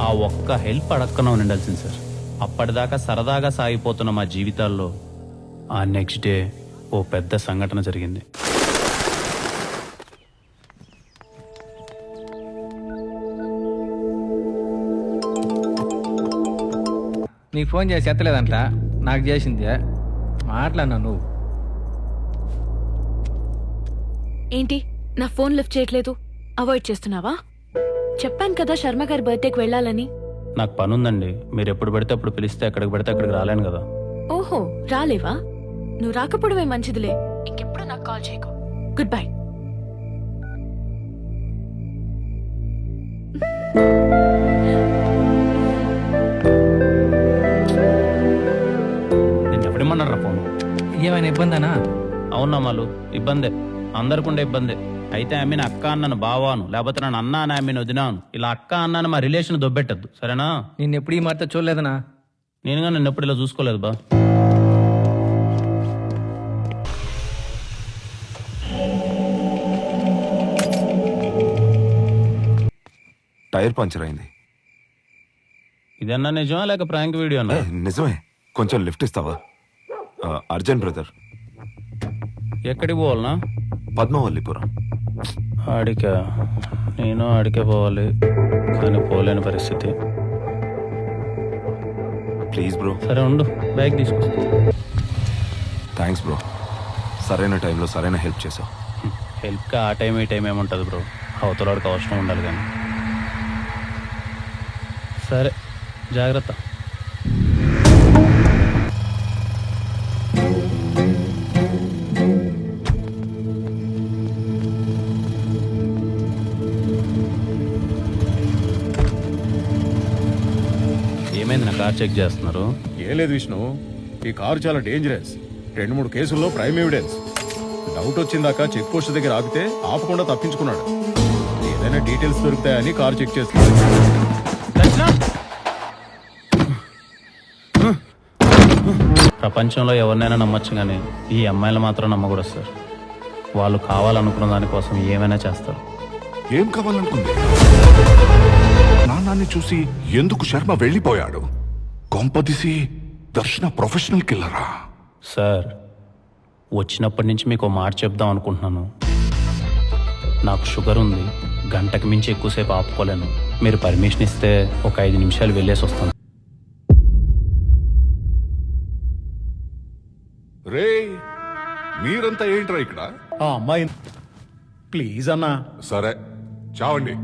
ఆ ఒక్క హెల్ప్ అడక్కన ఉండాల్సింది సార్. అప్పటిదాకా సరదాగా సాగిపోతున్న మా జీవితాల్లో ఆ నెక్స్ట్ డే ఓ పెద్ద సంఘటన జరిగింది. నీకు ఫోన్ చేసి ఎత్తలేదంట? నాకు చేసింది. మాట్లాడినా నువ్వు? ఏంటి? నా ఫోన్ లిఫ్ట్ చేయట్లేదు. అవాయిడ్ చేస్తున్నావా? చెప్పాను కదా శర్మ గారి బర్త్డేకి వెళ్ళాలని. నాకు పని ఉందండి మీరు ఎప్పుడు పడితే అప్పుడు పిలిస్తే ఎక్కడికి పడితే అక్కడికి రాలేను కదా. ఓహో రాలేవా? నువ్వు రాకపోవడమే మంచిదిలే. ఇంకెప్పుడు నాకు కాల్ చేయకు. గుడ్ బై నేను ఎవడేమన్నారా ఫోన్? ఏమైనా ఇబ్బందనా? అవునా మాలు ఇబ్బందే. అందరికి ఉండే ఇబ్బందే. అయితే ఆమె అక్క అన్నను బావాను లేకపోతే నన్ను అన్న అని ఆమెను వదినాను. ఇలా అక్క అన్నాను మా రిలేషన్ దొబ్బెట్టద్దు సరేనా? నిన్ను ఎప్పుడు ఈ మాట చూడలేదనా? నేనుగా నిన్ను ఎప్పుడు ఇలా చూసుకోలేదు బా. టైర్ పంచర్ అయింది. ఇదన్నా నిజమా లేక ప్రాంక్ వీడియోనా ఏ, నిజమే. కొంచెం లిఫ్ట్ ఇస్తావా? ఆ, అర్జున్ బ్రదర్. ఎక్కడికి పోవాలనా పద్మవల్లిపురం. ఆడిక నేను ఆడికే పోవాలి కానీ పోలేని పరిస్థితి. Please bro. సరే ఉండు. బ్యాగ్ తీసుకొస్తా. Thanks bro. సరైన టైంలో సరైన హెల్ప్ చేసావు. హెల్ప్గా ఆ టైం ఈ టైం ఏముంటుంది బ్రో? అవతలవాడికి అవసరం ఉండాలి కానీ. సరే జాగ్రత్త. ఏమైంది? నా కార్ చెక్ చేస్తున్నారు. ఏం లేదు విష్ణు. ఈ కారు చాలా డేంజరస్ రెండు మూడు కేసుల్లో ప్రైమ్ ఎవిడెన్స్ డౌట్ వచ్చిందాక చెక్ పోస్ట్ దగ్గర ఆపితే ఆపకుండా తప్పించుకున్నాడు. ఏదైనా డీటెయిల్స్ దొరుకుతాయని కారు చెక్ చేస్తున్నాడు ప్రపంచంలో ఎవరినైనా నమ్మొచ్చు కానీ ఈ అమ్మాయిలు మాత్రం నమ్మకూడదు సార్. వాళ్ళు కావాలనుకున్న దానికోసం ఏమైనా చేస్తారు. ఏం కావాలనుకుంది? నాన్నాన్ని చూసి ఎందుకు శర్మ వెళ్ళిపోయాడు? కొంపదీసి దర్శన ప్రొఫెషనల్ కిల్లరా? సార్ వచ్చినప్పటి నుంచి మీకు మాట చెప్దాం అనుకుంటున్నాను. నాకు షుగర్ ఉంది గంటకు మించి ఎక్కువసేపు ఆపుకోలేను. మీరు పర్మిషన్ ఇస్తే ఒక ఐదు నిమిషాలు వెళ్ళేసి వస్తాను. రే మీరంతా ఏంట్రా ఇక్కడ? ఆ అమ్మాయి ప్లీజ్ అన్నా. సరే చావండి.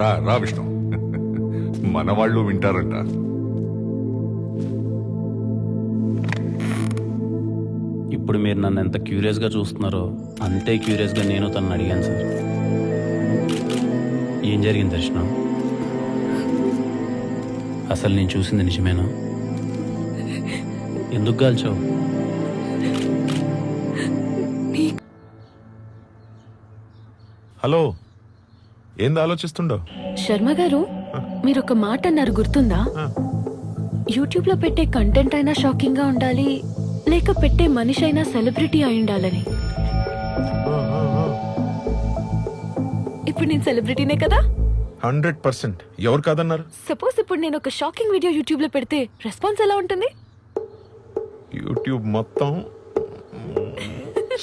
రా రా విష్ణు. మన వాళ్ళు వింటారంట. ఇప్పుడు మీరు నన్ను ఎంత క్యూరియస్గా చూస్తున్నారో అంతే క్యూరియస్గా నేను తనని అడిగాను సార్. ఏం జరిగింది దర్శనం? అసలు నేను చూసింది నిజమేనా? ఎందుకు కాల్చావు హలో ఏంది ఆలోచిస్తుండో? శర్మ గారు మీరు ఒక మాట అన్నారు గుర్తుందా? యూట్యూబ్లో పెట్టే కంటెంట్ అయినా షాకింగ్గా ఉండాలి లేక పెట్టే మనిషి అయినా సెలబ్రిటీ అయి ఉండాలని. ఇప్పుడు నేను సెలబ్రిటీనే కదా? Hundred percent. ఎవరు కాదన్నారు? సపోజ్ ఇప్పుడు నేను ఒక షాకింగ్ వీడియో యూట్యూబ్లో పెడితే రెస్పాన్స్ ఎలా ఉంటుంది? యూట్యూబ్ మొత్తం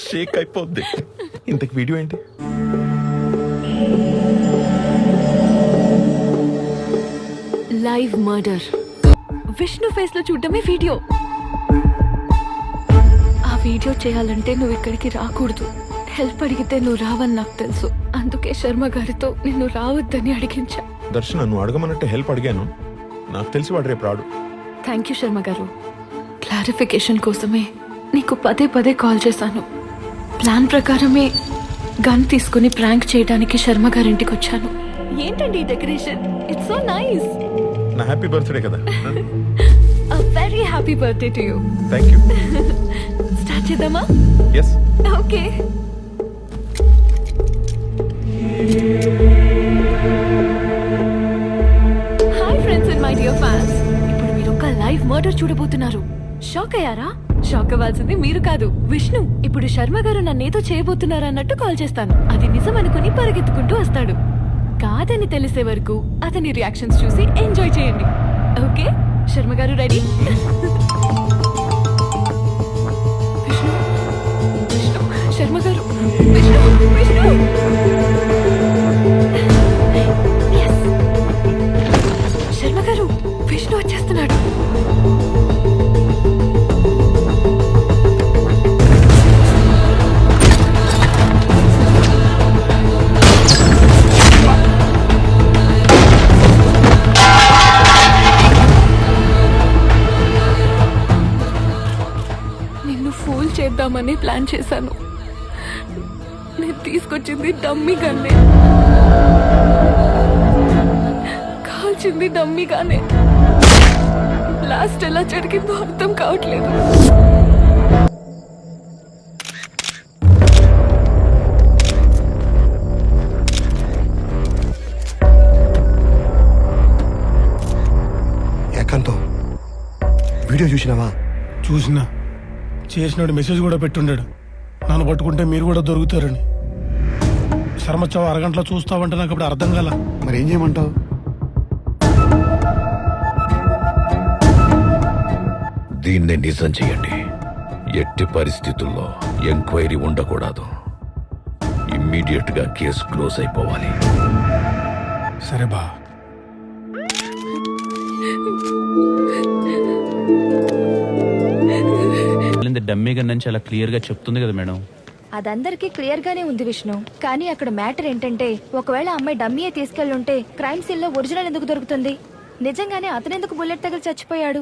షేక్ అయిపోద్ది. ఇంతకు వీడియో ఏంటి? లైవ్ మర్డర్ విష్ణు ఫేస్లో చూడటమే వీడియో ఆ వీడియో చేయాలంటే నువ్వు ఇక్కడికి రాకూడదు. హెల్ప్ అడిగితే నువ్వు రావని నాకు తెలుసు. అందుకే శర్మ గారితో నిన్ను రావద్దని అడిగించా. దర్శన నువ్వు అడగమన్నట్టు హెల్ప్ అడిగాను. నాకు తెలిసి వాడు రేపు రాడు. థ్యాంక్ యూ శర్మ గారు. క్లారిఫికేషన్ కోసమే నీకు పదే పదే కాల్ చేశాను. ప్లాన్ ప్రకారమే గన్ తీసుకుని ప్రాంక్ చేయడానికి శర్మ గారింటికి వచ్చాను ఏంటండి ఈ డెకరేషన్ ఇట్స్ సో నైస్ నా హ్యాపీ బర్త్డే కదా. Very happy birthday to you thank you start చేద్దామా? Yes okay hi friends and my dear fans ఇప్పుడు మీరు ఒక లైవ్ మర్డర్ చూడబోతున్నారు. షాక్ అయ్యారా? షాక్ అవ్వాల్సింది మీరు కాదు విష్ణు. ఇప్పుడు శర్మ గారు నన్నేదో చేయబోతున్నారు అన్నట్టు కాల్ చేస్తాను. అది నిజం అనుకుని పరిగెత్తుకుంటూ వస్తాడు. కాదని తెలిసే వరకు అతని రియాక్షన్స్ చూసి ఎంజాయ్ చేయండి. ఓకే శర్మ గారు రెడీ విష్ణు విష్ణు శర్మ గారు విష్ణు విష్ణు! చేద్దామని ప్లాన్ చేశాను. నేను తీసుకొచ్చింది డమ్మీ గన్నే కాల్చింది డమ్మీగానే లాస్ట్ ఎలా జరిగిందో అర్థం కావట్లేదు. ఏకాంతం వీడియో చూసినావా? చూసిన. చేసినాడు మెసేజ్ కూడా పెట్టుండాడు. నన్ను పట్టుకుంటే మీరు కూడా దొరుకుతారని. శర్మచ్చావు అరగంటలో చూస్తావంటే నాకు ఇప్పుడు అర్థం కాల. మరి ఏం చేయమంటావు? దీన్ని నిజం చేయండి ఎట్టి పరిస్థితుల్లో ఎంక్వైరీ ఉండకూడదు. ఇమ్మీడియట్గా కేసు క్లోజ్ అయిపోవాలి. సరే బా. డమ్మీ గన్ అని చాలా క్లియర్గా చెప్తుంది కదా మేడం. అదందరికీ క్లియర్ గానే ఉంది విష్ణు. కానీ అక్కడ మ్యాటర్ ఏంటంటే ఒకవేళ అమ్మాయి డమ్మీయే తీసుకెళ్ళుంటే క్రైమ్ సీన్లో ఒరిజినల్ ఎందుకు దొరుకుతుంది? నిజంగానే అతనెందుకు బుల్లెట్ తగిలి చచ్చిపోయాడు?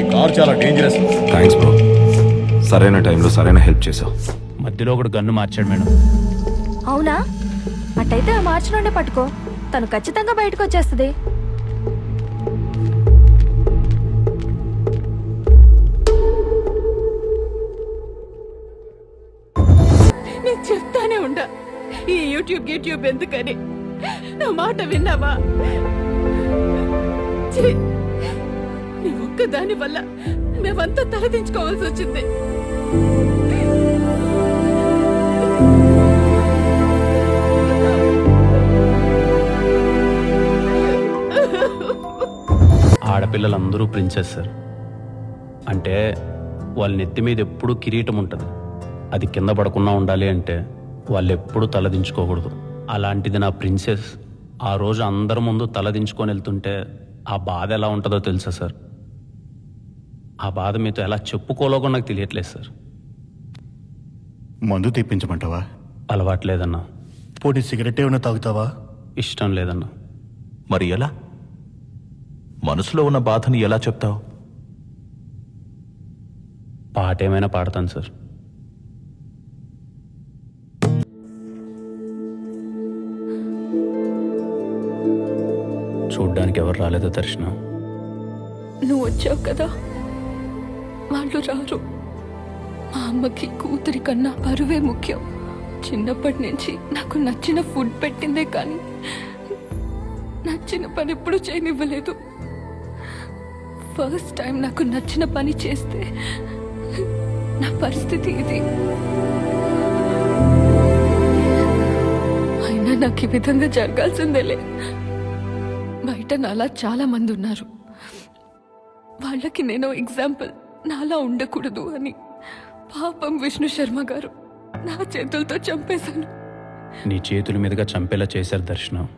ఈ కార్ చాలా డేంజరస్ థ్యాంక్స్ బ్రో సరైన టైంలో సరైన హెల్ప్ చేసావు. మధ్యలో ఒకడు గన్ను మార్చాడు మేడం. అవునా? అట్టయితే ఆ మార్చి నుండే పట్టుకో. తను ఖచ్చితంగా బయటకు వచ్చేస్తుంది. నేను చెప్తానే ఉండా. ఈ యూట్యూబ్ యూట్యూబ్ ఎందుకని? నా మాట విన్నావా? ఛీ! నీ ఒక్క దాని వల్ల మేమంతా తలదించుకోవాల్సి వచ్చింది. ఆడపిల్లలందరూ ప్రిన్సెస్ సార్. అంటే వాళ్ళ నెత్తి మీద ఎప్పుడూ కిరీటం ఉంటుంది. అది కింద పడకుండా ఉండాలి అంటే వాళ్ళు ఎప్పుడూ తలదించుకోకూడదు. అలాంటిది నా ప్రిన్సెస్ ఆ రోజు అందరి ముందు తలదించుకొని వెళ్తుంటే ఆ బాధ ఎలా ఉంటుందో తెలుసా సార్? ఆ బాధ మీతో ఎలా చెప్పుకోలేకో నాకు తెలియట్లేదు సార్. మందు తెప్పించమంటావా? అలవాట్లేదన్నా పోటీ సిగరెట్ ఏమైనా తాగుతావా? ఇష్టం లేదన్నా. మరి ఎలా? మనసులో ఉన్న బాధని ఎలా చెప్తావు? పాట ఏమైనా పాడతాను సార్. చూడడానికి ఎవరు రాలేదో దర్శనం. నువ్వు వచ్చావు కదా? వాళ్ళు రారు. మా అమ్మకి కూతురి కన్నా పరువే ముఖ్యం. చిన్నప్పటి నుంచి నాకు నచ్చిన ఫుడ్ పెట్టిందే కానీ నచ్చిన పని ఎప్పుడు చేయనివ్వలేదు. ఫస్ట్ టైం నాకు నచ్చిన పని చేస్తే నా పరిస్థితి ఇది. అయినా నాకు ఈ విధంగా జరగాల్సిందేలే. బయట నాలా చాలా మంది ఉన్నారు. వాళ్ళకి నేను ఎగ్జాంపుల్ నాలా ఉండకూడదు అని పాపం విష్ణు శర్మ గారు నా చేతులతో చంపేశాను నీ చేతుల మీదుగా చంపేలా చేశారు దర్శనం.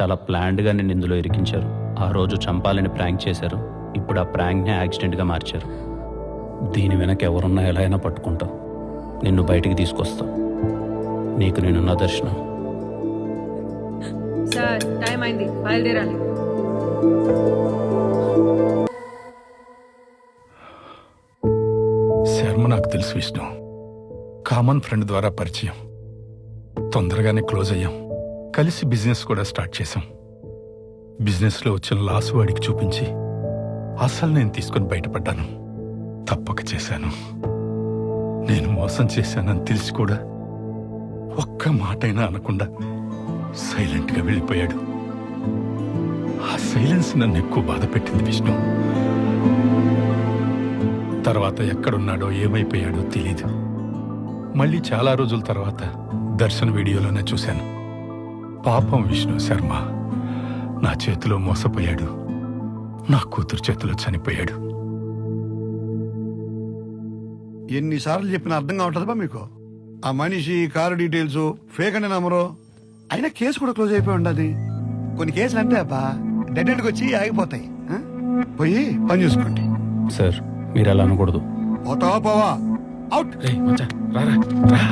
చాలా ప్లాన్డ్గా నేను ఇందులో ఇరికించారు. ఆ రోజు చంపాలని ప్రాంక్ చేశారు. ఇప్పుడు ఆ ప్రాంక్ని యాక్సిడెంట్గా మార్చారు. దీని వెనక ఎవరున్నా ఎలా అయినా పట్టుకుంటావు. నిన్ను బయటికి తీసుకొస్తా. నీకు నేనున్న దర్శనం. సార్ టైం అయింది. బయలుదేరాలి. శర్మ నాకు తెలుసు విష్ణు. కామన్ ఫ్రెండ్ ద్వారా పరిచయం. తొందరగానే క్లోజ్ అయ్యాం. కలిసి బిజినెస్ కూడా స్టార్ట్ చేశాం. బిజినెస్లో వచ్చిన లాస్ వాడికి చూపించి అసలు నేను తీసుకొని బయటపడ్డాను. తప్పక చేశాను. నేను మోసం చేశానని తెలిసి కూడా ఒక్క మాటైనా అనకుండా సైలెంట్గా వెళ్ళిపోయాడు. ఆ సైలెన్స్ నన్ను ఎక్కువ బాధ పెట్టింది విష్ణు. తర్వాత ఎక్కడున్నాడో ఏమైపోయాడో తెలీదు. మళ్ళీ చాలా రోజుల తర్వాత దర్శన వీడియోలోనే చూశాను. పాపం విష్ణు శర్మ. నా చేతిలో మోసపోయాడు. నా కూతురు చేతిలో చనిపోయాడు. ఎన్నిసార్లు చెప్పినా అర్థం కావట్లేదా మీకు. ఆ మనిషి కారు డీటెయిల్స్ ఫేక్ అనే నంబరు అయినా కేసు కూడా క్లోజ్ అయిపోయి ఉండదు కొన్ని కేసులు అంతే అబ్బా. డెడ్ ఎండ్కి వచ్చి ఆగిపోతాయి? పోయి పని చూసుకోండి. సార్ మీరు అలా అనకూడదు. పోతావా పోవా. అవుట్ రేయ్ మచ్చా రారా రా